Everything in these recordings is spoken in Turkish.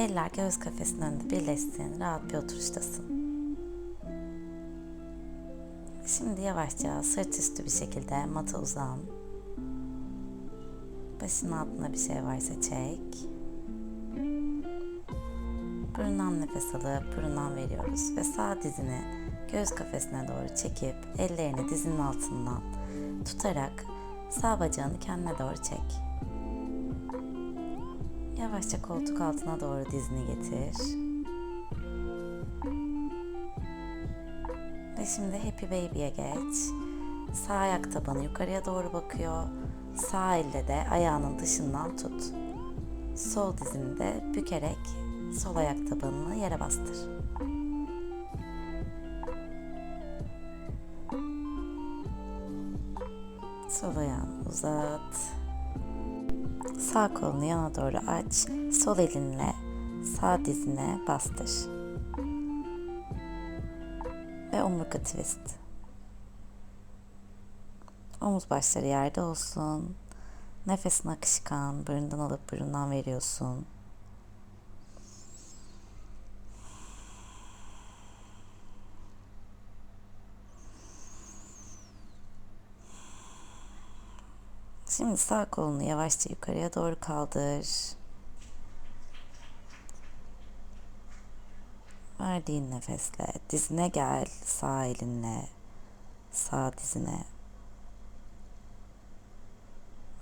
Eller göğüs kafesinin önünde birleşsin. Rahat bir oturuştasın. Şimdi yavaşça sırt üstü bir şekilde mata uzan. Başın altında bir şey varsa çek. Burundan nefes alıp burundan veriyoruz ve sağ dizini göğüs kafesine doğru çekip ellerini dizinin altından tutarak sağ bacağını kendine doğru çek. Yavaşça koltuk altına doğru dizini getir. Ve şimdi Happy Baby'ye geç. Sağ ayak tabanı yukarıya doğru bakıyor. Sağ elle de ayağının dışından tut. Sol dizini de bükerek sol ayak tabanını yere bastır. Sol ayağını uzat. Sağ kolunu yana doğru aç. Sol elinle sağ dizine bastır. Ve omurga twist. Omuz başları yerde olsun. Nefesin akışkan. Burundan alıp burundan veriyorsun. Şimdi sağ kolunu yavaşça yukarıya doğru kaldır. Verdiğin nefesle dizine gel sağ elinle sağ dizine.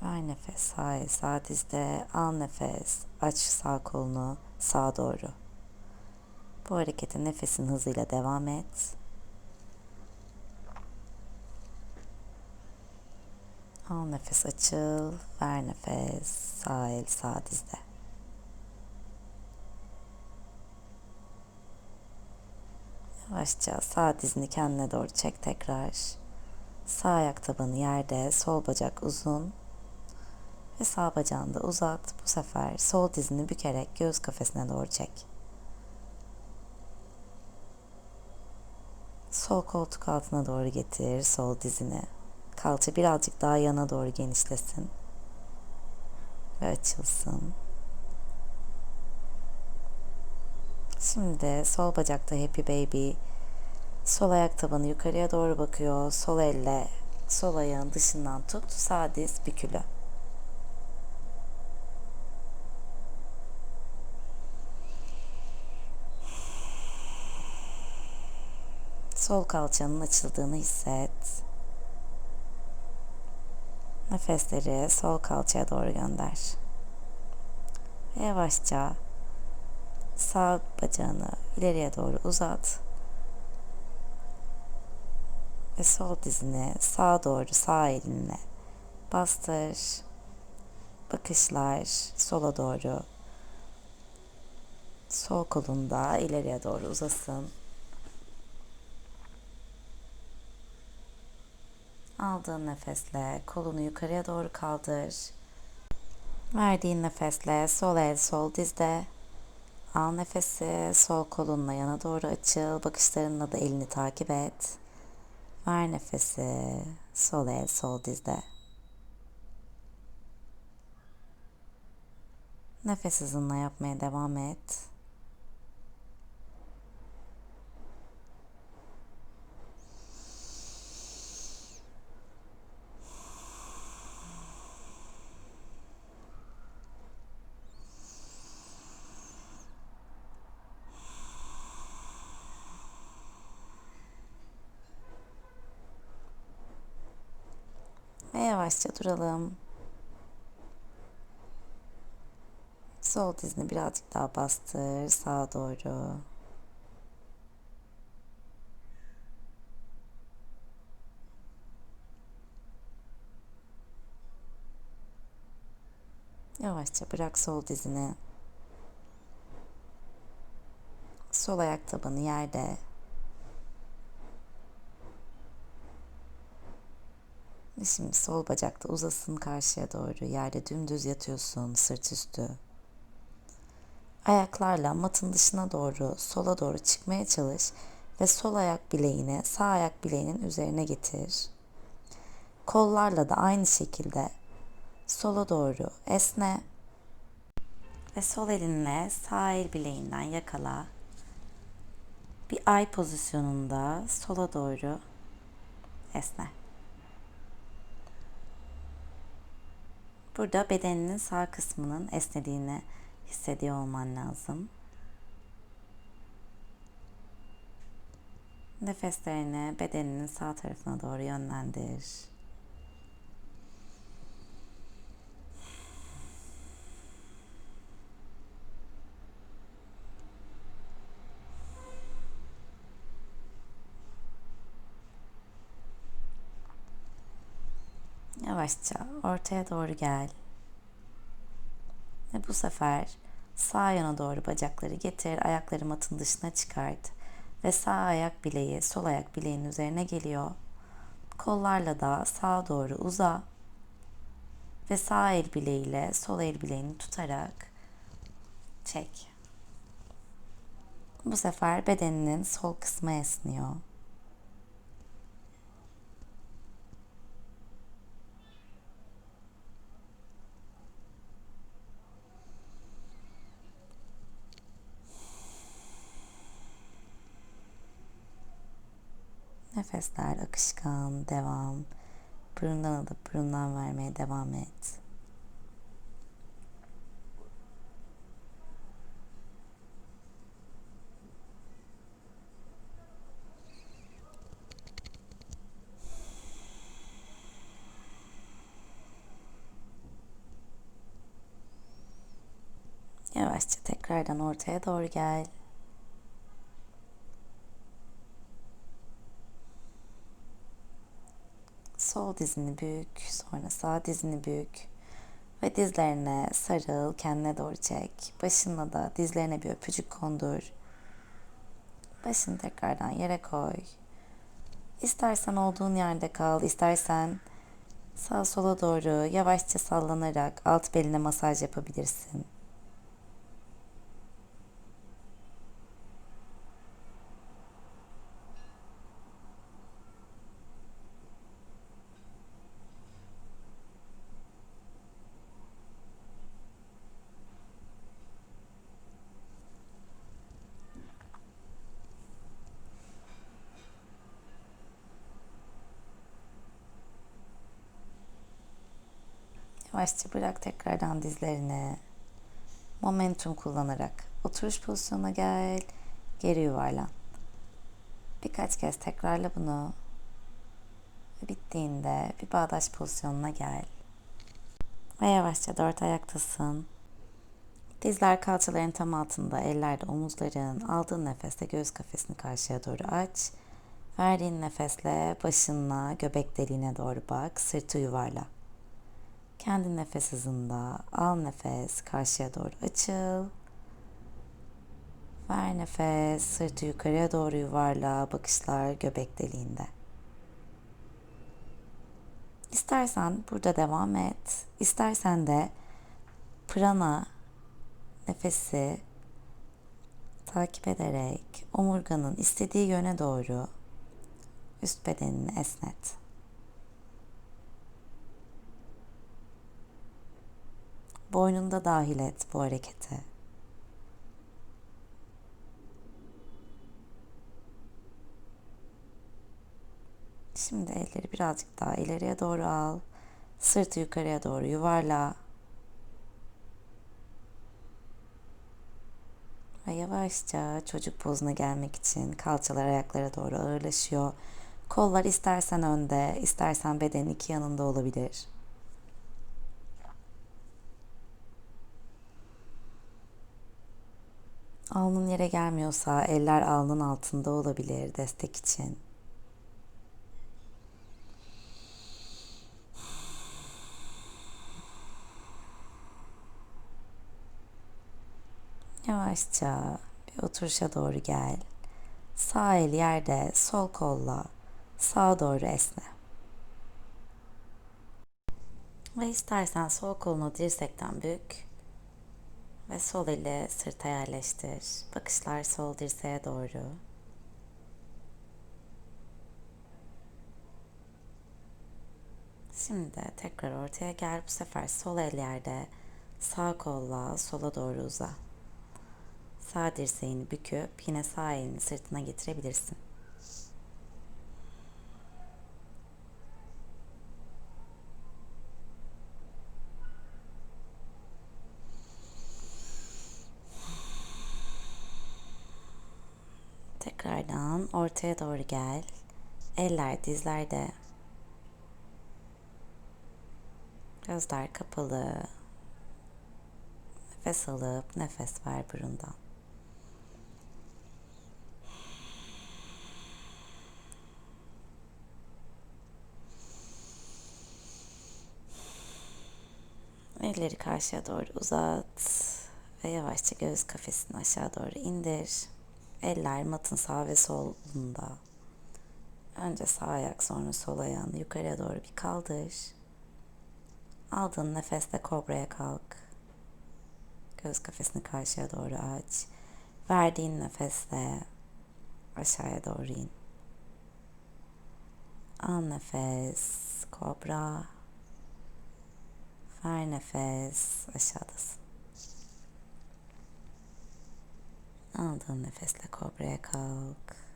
Ver nefes sağ el sağ dizde al nefes aç sağ kolunu sağa doğru. Bu harekete nefesin hızıyla devam et. Al nefes açıl, ver nefes, sağ el sağ dizde. Yavaşça sağ dizini kendine doğru çek tekrar. Sağ ayak tabanı yerde, sol bacak uzun. Ve sağ bacağını da uzat. Bu sefer sol dizini bükerek göğüs kafesine doğru çek. Sol koltuk altına doğru getir sol dizini. Kalça birazcık daha yana doğru genişlesin. Ve açılsın. Şimdi sol bacakta Happy Baby. Sol ayak tabanı yukarıya doğru bakıyor. Sol elle sol ayağın dışından tut. Sağ diz bükülü. Sol kalçanın açıldığını hisset. Nefesleri sol kalçaya doğru gönder. Ve yavaşça sağ bacağını ileriye doğru uzat. Ve sol dizini sağa doğru sağ elinle bastır. Bakışlar sola doğru. Sol kolunda ileriye doğru uzasın. Aldığın nefesle kolunu yukarıya doğru kaldır. Verdiğin nefesle sol el sol dizde. Al nefesi sol kolunla yana doğru açıl. Bakışlarınla da elini takip et. Ver nefesi sol el sol dizde. Nefes hızınla yapmaya devam et. Ve duralım. Sol dizini birazcık daha bastır sağa doğru. Yavaşça bırak sol dizini. Sol ayak tabanı yerde. Şimdi sol bacakta uzasın karşıya doğru. Yerde dümdüz yatıyorsun sırt üstü. Ayaklarla matın dışına doğru sola doğru çıkmaya çalış ve sol ayak bileğini sağ ayak bileğinin üzerine getir. Kollarla da aynı şekilde sola doğru esne. Ve sol elinle sağ el bileğinden yakala. Bir ay pozisyonunda sola doğru esne. Burada bedeninin sağ kısmının esnediğini hissediyor olman lazım. Nefeslerini bedeninin sağ tarafına doğru yönlendir. Yavaşça ortaya doğru gel. Ve bu sefer sağ yana doğru bacakları getir, ayakları matın dışına çıkart. Ve sağ ayak bileği sol ayak bileğin üzerine geliyor. Kollarla da sağa doğru uza. Ve sağ el bileğiyle sol el bileğini tutarak çek. Bu sefer bedeninin sol kısmı esniyor. Nefesler akışkan, devam. Burundan alıp burundan vermeye devam et. Yavaşça tekrardan ortaya doğru gel. Sol dizini bük, sonra sağ dizini bük ve dizlerine sarıl, kendine doğru çek. Başınla da dizlerine bir öpücük kondur. Başını tekrardan yere koy. İstersen olduğun yerde kal, istersen sağ sola doğru yavaşça sallanarak alt beline masaj yapabilirsin. Yavaşça bırak tekrardan dizlerini. Momentum kullanarak oturuş pozisyonuna gel. Geri yuvarlan. Birkaç kez tekrarla bunu. Ve bittiğinde bir bağdaş pozisyonuna gel. Ve yavaşça dört ayaktasın. Dizler kalçaların tam altında, eller de omuzların. Aldığın nefeste göğüs kafesini karşıya doğru aç. Verdiğin nefesle başınla göbek deliğine doğru bak. Sırtı yuvarla. Kendi nefes hızında al nefes karşıya doğru açıl. Ver nefes sırtı yukarıya doğru yuvarla bakışlar göbek deliğinde. İstersen burada devam et. İstersen de prana nefesi takip ederek omurganın istediği yöne doğru üst bedenini esnet. Boynunda dahil et bu hareketi. Şimdi elleri birazcık daha ileriye doğru al. Sırtı yukarıya doğru yuvarla. Ve yavaşça çocuk pozuna gelmek için kalçalar ayaklara doğru ağırlaşıyor. Kollar istersen önde, istersen bedenin iki yanında olabilir. Alnın yere gelmiyorsa eller alnın altında olabilir destek için. Yavaşça bir oturuşa doğru gel. Sağ el yerde, sol kolla sağa doğru esne. Ve istersen sol kolunu dirsekten bük ve sol eli sırta yerleştir. Bakışlar sol dirseğe doğru. Şimdi de tekrar ortaya gel. Bu sefer sol el yerde, Sağ kolla sola doğru uza. Sağ dirseğini büküp yine sağ elini sırtına getirebilirsin. Tekrardan ortaya doğru gel. Eller dizlerde. Gözler kapalı. Nefes alıp nefes ver burundan. Elleri karşıya doğru uzat ve yavaşça göğüs kafesini aşağı doğru indir. Eller matın sağ ve solunda. Önce sağ ayak sonra sol ayağını yukarıya doğru bir kaldır. Aldığın nefesle kobraya kalk. Göz kafesini karşıya doğru aç. Verdiğin nefesle aşağıya doğru in. Al nefes, kobra. Ver nefes, aşağıdasın. Aldığın nefesle kobraya kalk.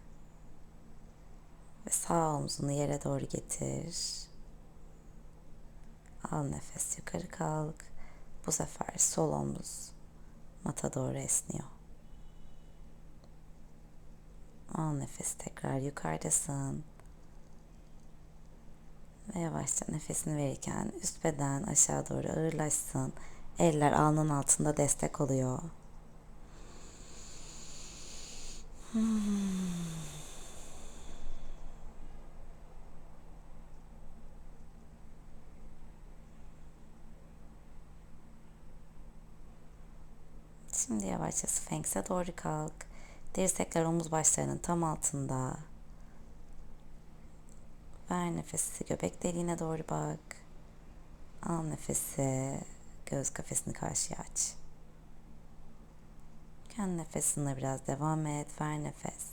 Ve sağ omzunu yere doğru getir. Al nefes yukarı kalk. Bu sefer sol omuz mata doğru esniyor. Al nefes tekrar yukarıdasın. Ve yavaşça nefesini verirken üst beden aşağı doğru ağırlaşsın. Eller alnın altında destek oluyor. Hmm. Şimdi yavaşça Sphinx'e doğru kalk. Dirsekler omuz başlarının tam altında. Ver nefesi göbek deliğine doğru bak. Al nefesi göz kafesini karşıya aç. Kendi nefesine biraz devam et. Ver nefes.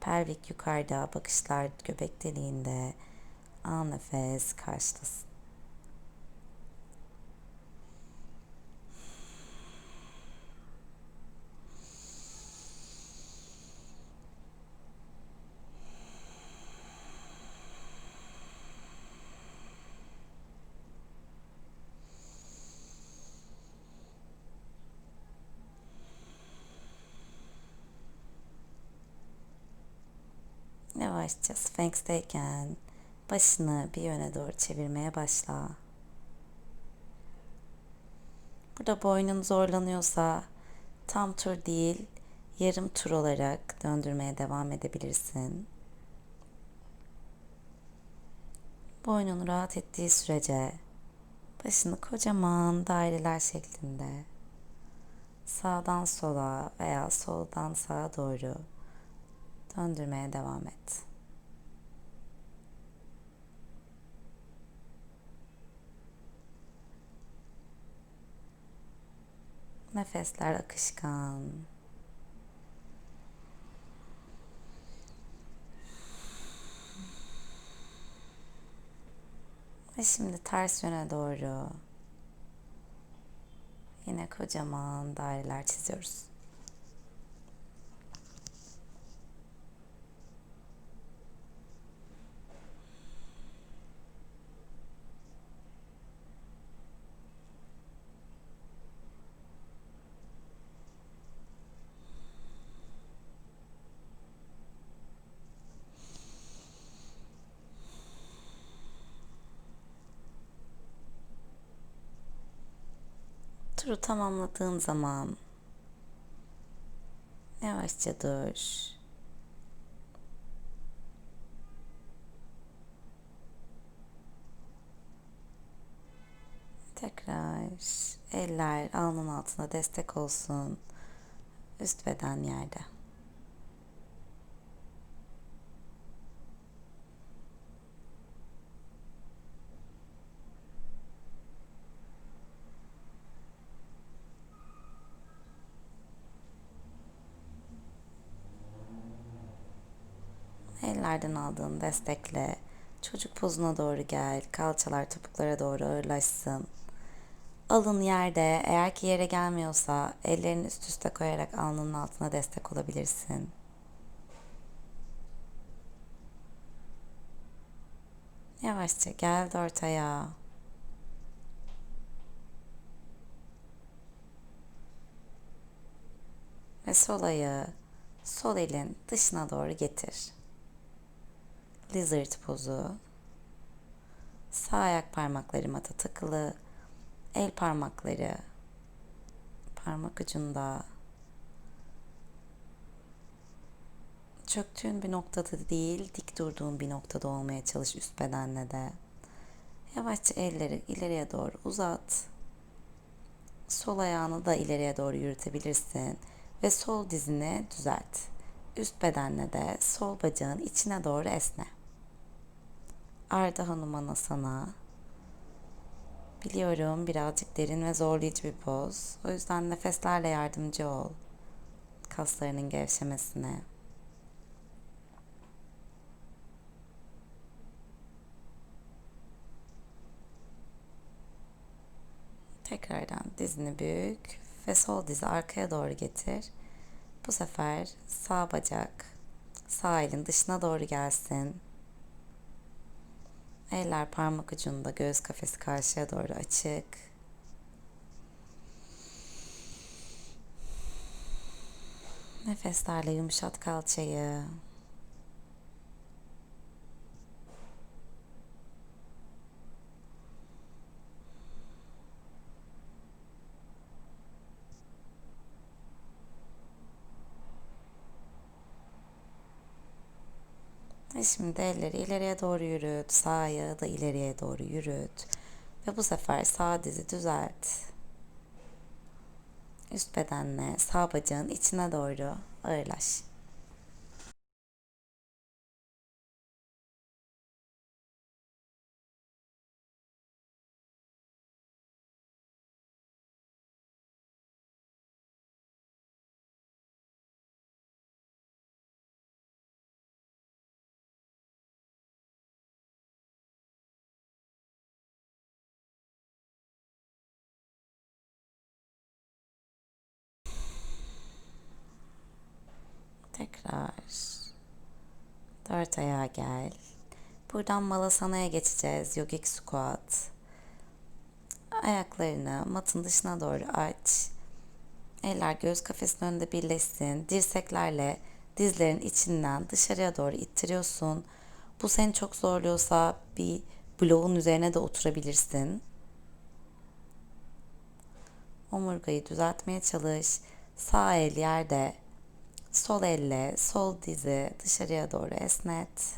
Pelvik yukarıda, bakışlar göbek deliğinde. Al nefes karşılasın. Yavaşça Sphinx'teyken başını bir yöne doğru çevirmeye başla. Burada boynun zorlanıyorsa tam tur değil, yarım tur olarak döndürmeye devam edebilirsin. Boynun rahat ettiği sürece başını kocaman daireler şeklinde sağdan sola veya soldan sağa doğru döndürmeye devam et. Nefesler akışkan. Ve şimdi ters yöne doğru yine kocaman daireler çiziyoruz. Turu tamamladığın zaman yavaşça dur. Tekrar eller alnın altına destek olsun. Üst beden yerde. Ellerden aldığın destekle çocuk pozuna doğru gel. Kalçalar topuklara doğru ağırlaşsın. Alın yerde. Eğer ki yere gelmiyorsa ellerini üst üste koyarak alnının altına destek olabilirsin. Yavaşça gel dört ayağa. Ve sol ayağı sol elin dışına doğru getir. Lizard pozu. Sağ ayak parmakları mata takılı. El parmakları parmak ucunda çöktüğün bir noktada değil, dik durduğun bir noktada olmaya çalış üst bedenle de. Yavaşça elleri ileriye doğru uzat. Sol ayağını da ileriye doğru yürütebilirsin ve sol dizini düzelt. Üst bedenle de sol bacağın içine doğru esne. Arda Hanumanasana. Biliyorum birazcık derin ve zorlayıcı bir poz. O yüzden nefeslerle yardımcı ol kaslarının gevşemesine. Tekrardan dizini bük ve sol dizi arkaya doğru getir. Bu sefer sağ bacak sağ elin dışına doğru gelsin. Eller parmak ucunda göğüs kafesi karşıya doğru açık. Nefeslerle yumuşat kalçayı. Ve şimdi elleri ileriye doğru yürüt. Sağ ayağı da ileriye doğru yürüt. Ve bu sefer sağ dizi düzelt. Üst bedenle sağ bacağın içine doğru ağırlaş. Tekrar dört ayağa gel. Buradan Malasana'ya geçeceğiz. Yogic Squat. Ayaklarını matın dışına doğru aç. Eller göğüs kafesinin önünde birleşsin. Dirseklerle dizlerin içinden dışarıya doğru ittiriyorsun. Bu seni çok zorluyorsa bir bloğun üzerine de oturabilirsin. Omurgayı düzeltmeye çalış. Sağ el yerde, Sol elle sol dizi dışarıya doğru esnet.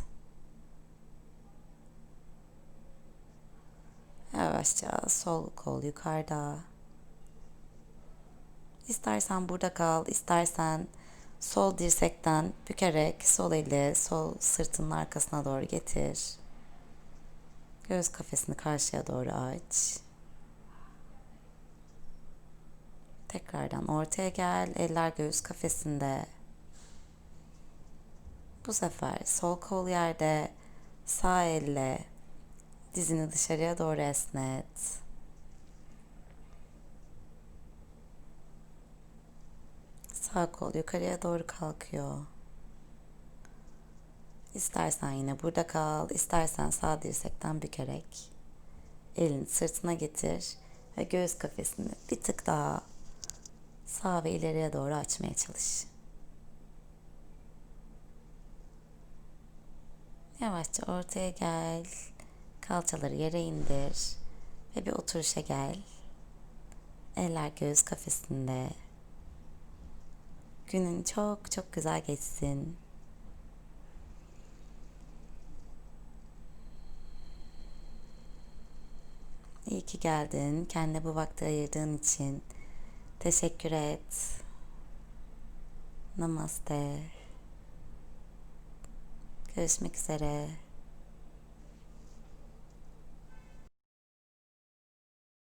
Yavaşça sol kol yukarıda. İstersen burada kal, istersen sol dirsekten bükerek sol eli sol sırtının arkasına doğru getir. Göz kafesini karşıya doğru aç. Tekrardan ortaya gel. Eller göğüs kafesinde. Bu sefer sol kol yerde, sağ elle dizini dışarıya doğru esnet. Sağ kol yukarıya doğru kalkıyor. İstersen yine burada kal, istersen sağ dirsekten bükerek elini sırtına getir ve göğüs kafesini bir tık daha sağ ve ileriye doğru açmaya çalış. Yavaşça ortaya gel. Kalçaları yere indir. Ve bir oturuşa gel. Eller göğüs kafesinde. Günün çok çok güzel geçsin. İyi ki geldin. Kendine bu vakti ayırdığın için teşekkür et. Namaste. Görüşmek üzere.